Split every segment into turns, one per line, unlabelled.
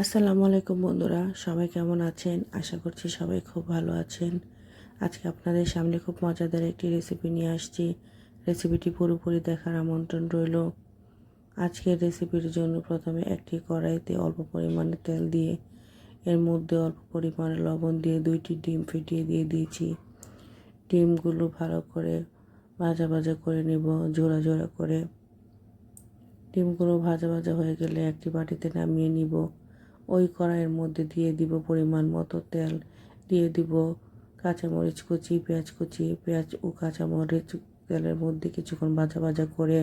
আসসালামু আলাইকুম বন্ধুরা, সবাই কেমন আছেন? আশা করছি সবাই খুব ভালো আছেন। আজকে আপনাদের সামনে খুব মজাদার একটি রেসিপি নিয়ে আসছি। রেসিপিটি পুরোপুরি দেখার আমন্ত্রণ রইল। আজকের রেসিপির জন্য প্রথমে একটি কড়াইতে অল্প পরিমাণে তেল দিয়ে, এর মধ্যে অল্প পরিমাণে লবণ দিয়ে দুইটি ডিম ফিটিয়ে দিয়ে দিয়েছি। ডিমগুলো ভালো করে ভাজা ভাজা করে নেব জোড়া জোড়া করে। ডিমগুলো ভাজা ভাজা হয়ে গেলে একটি বাটিতে নামিয়ে নিব। ওই কড়াইয়ের মধ্যে দিয়ে দিব পরিমাণ মতো তেল। দিয়ে দিব কাঁচামরিচ কুচি, পেঁয়াজ কুচি, পেঁয়াজ ও কাঁচামরিচ তেলের মধ্যে কিছুক্ষণ ভাজা ভাজা করে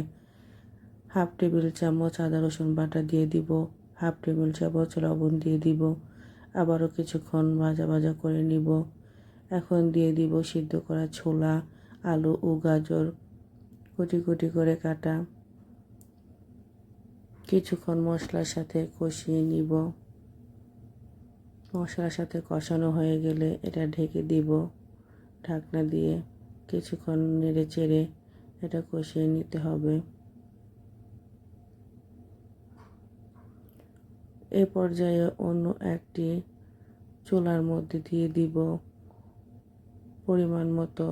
হাফ টেবিল চামচ আদা, রসুন বাটা দিয়ে দিব, হাফ টেবিল চামচ লবণ দিয়ে দিব, আবারও কিছুক্ষণ ভাজা ভাজা করে নিব। এখন দিয়ে দিব সিদ্ধ করা ছোলা, আলু ও গাজর কুটি কুটি করে কাটা। কিছুক্ষণ মশলার সাথে কষিয়ে নিব। মশলার সাথে কষানো হয়ে গেলে এটা ঢেকে দিব ঢাকনা দিয়ে। কিছুক্ষণ নেড়ে চেড়ে এটা কষিয়ে নিতে হবে। এ পর্যায়ে অন্য একটি চুলার মধ্যে দিয়ে দিব পরিমাণ মতো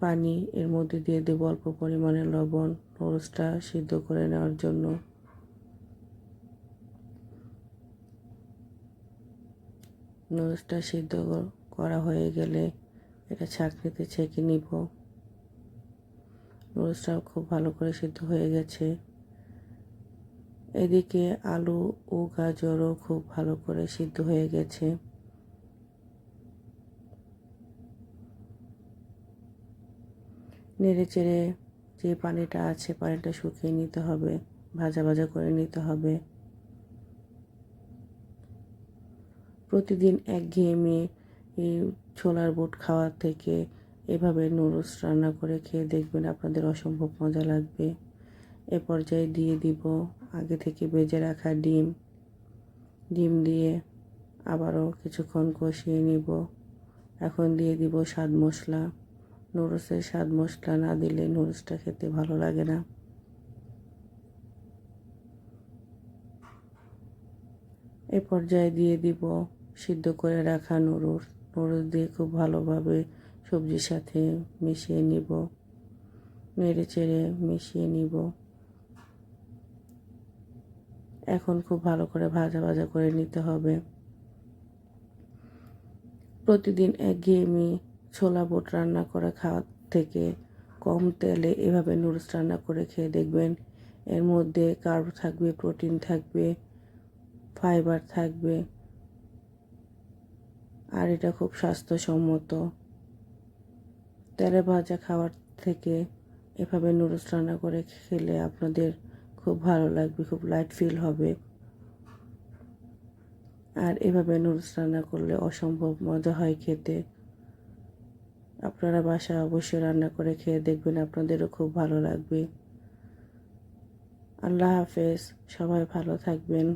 পানি। এর মধ্যে দিয়ে দেব অল্প পরিমাণে লবণ। রোস্টটা সিদ্ধ করে নেওয়ার জন্য নুডলসটা সিদ্ধ করা হয়ে গেলে এটা ছাঁকনিতে ছেঁকে নিব। নুডলসটা খুব ভালো করে সিদ্ধ হয়ে গেছে। এদিকে আলু ও গাজরও খুব ভালো করে সিদ্ধ হয়ে গেছে। নেড়ে চেড়ে যে পানিটা আছে, পানিটা শুকিয়ে নিতে হবে, ভাজা ভাজা করে নিতে হবে। প্রতিদিন একঘেয়েমি এই ছোলার বুট খাওয়ার থেকে এভাবে নুডলস রান্না করে খেয়ে দেখবেন আপনাদের অসম্ভব মজা লাগবে। এ পর্যায়ে দিয়ে দিব আগে থেকে বেজে রাখা ডিম। ডিম দিয়ে আবারও কিছুক্ষণ কষিয়ে নিব। এখন দিয়ে দিব স্বাদ মশলা। নুডলসের স্বাদ মশলা না দিলে নুডলসটা খেতে ভালো লাগে না। এ পর্যায়ে দিয়ে দিব সিদ্ধ করে রাখা নুডলস নুডলস দিয়ে খুব ভালোভাবে সবজির সাথে মিশিয়ে নিব। নেড়ে চেড়ে মিশিয়ে নিব। এখন খুব ভালো করে ভাজা ভাজা করে নিতে হবে। প্রতিদিন এক একঘেয়েমি ছোলা বুট রান্না করে খাওয়ার থেকে কম তেলে এভাবে নুডলস রান্না করে খেয়ে দেখবেন এর মধ্যে কার্ব থাকবে প্রোটিন থাকবে ফাইবার থাকবে আর এটা খুব স্বাস্থ্যসম্মত। তেলে ভাজা খাওয়ার থেকে এভাবে নুডলস রান্না করে খেলে আপনাদের খুব ভালো লাগবে, খুব লাইট ফিল হবে। আর এভাবে নুডলস রান্না করলে অসম্ভব মজা হয় খেতে। আপনারা বাসা অবশ্যই রান্না করে খেয়ে দেখবেন আপনাদেরও খুব ভালো লাগবে। আল্লাহ হাফেজ, সবাই ভালো থাকবেন।